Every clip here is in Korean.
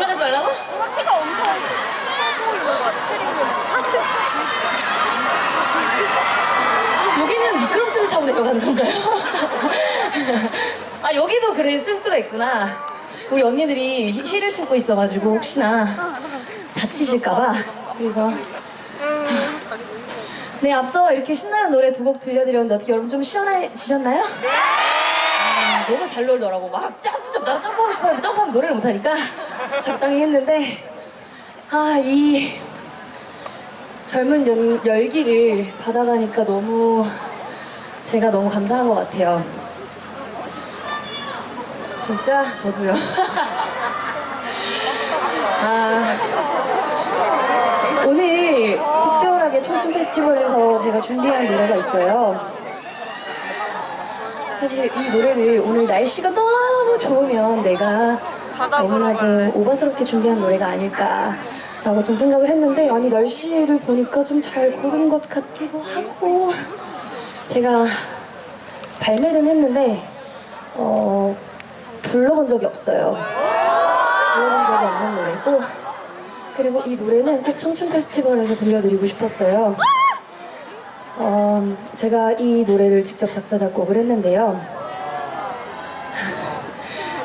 올라가지 말라고? 키가 엄청 여기는 미끄럼틀을 타고 내려가는 건가요? 아 여기도 그래 쓸 수가 있구나. 우리 언니들이 히- 힐을 신고 있어가지고 혹시나 다치실까봐 그래서 네 앞서 이렇게 신나는 노래 두 곡 들려드렸는데 어떻게 여러분 좀 시원해지셨나요? 아, 너무 잘 놀더라고 막 점프 점프 나도 점프하고 싶었는데 점프하면 노래를 못하니까 적당히 했는데 아 이 젊은 연, 열기를 받아가니까 너무 제가 너무 감사한 것 같아요. 진짜 저도요. 아, 오늘 특별하게 청춘 페스티벌에서 제가 준비한 노래가 있어요. 사실 이 노래를 오늘 날씨가 너무 좋으면 내가 너무나도 오바스럽게 준비한 노래가 아닐까 라고 좀 생각을 했는데 아니 날씨를 보니까 좀 잘 고른 것 같기도 하고 제가 발매는 했는데 어 불러본 적이 없어요. 불러본 적이 없는 노래죠. 그리고 이 노래는 꼭 청춘 페스티벌에서 들려드리고 싶었어요. 어, 제가 이 노래를 직접 작사 작곡을 했는데요.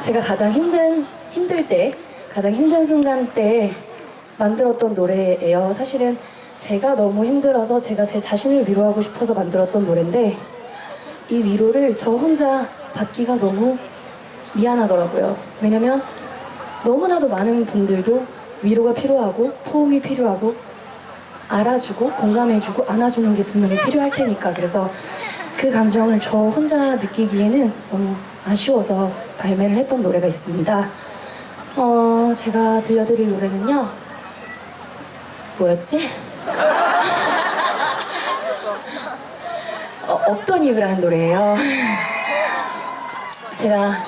제가 가장 힘든 힘들 때, 가장 힘든 순간 때 만들었던 노래예요. 사실은 제가 너무 힘들어서 제가 제 자신을 위로하고 싶어서 만들었던 노래인데 이 위로를 저 혼자 받기가 너무 미안하더라고요. 왜냐면 너무나도 많은 분들도 위로가 필요하고 포옹이 필요하고 알아주고 공감해주고 안아주는 게 분명히 필요할 테니까 그래서 그 감정을 저 혼자 느끼기에는 너무 아쉬워서 발매를 했던 노래가 있습니다. 어, 제가 들려드릴 노래는요. 뭐였지? 어, 없던 이유라는 노래예요. 제가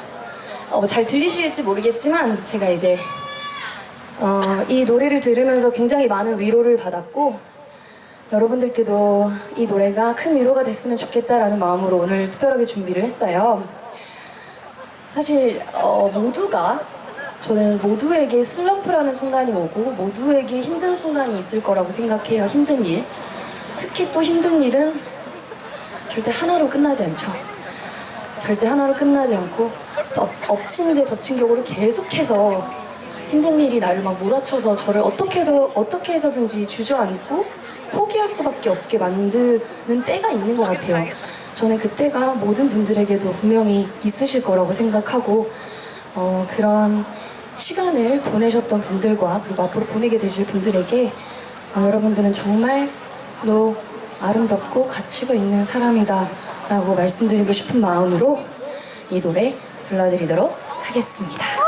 어, 잘 들리실지 모르겠지만 제가 이제 어, 이 노래를 들으면서 굉장히 많은 위로를 받았고 여러분들께도 이 노래가 큰 위로가 됐으면 좋겠다라는 마음으로 오늘 특별하게 준비를 했어요. 사실 어, 모두가 저는 모두에게 슬럼프라는 순간이 오고 모두에게 힘든 순간이 있을 거라고 생각해요. 힘든 일. 특히 또 힘든 일은 절대 하나로 끝나지 않죠. 절대 하나로 끝나지 않고 엎, 엎친 데 덮친 격으로 계속해서 힘든 일이 나를 막 몰아쳐서 저를 어떻게도 어떻게 해서든지 주저앉고 포기할 수밖에 없게 만드는 때가 있는 것 같아요. 저는 그 때가 모든 분들에게도 분명히 있으실 거라고 생각하고 어, 그런 시간을 보내셨던 분들과 그리고 앞으로 보내게 되실 분들에게 어, 여러분들은 정말로 아름답고 가치가 있는 사람이다 라고 말씀드리고 싶은 마음으로 이 노래 불러드리도록 하겠습니다.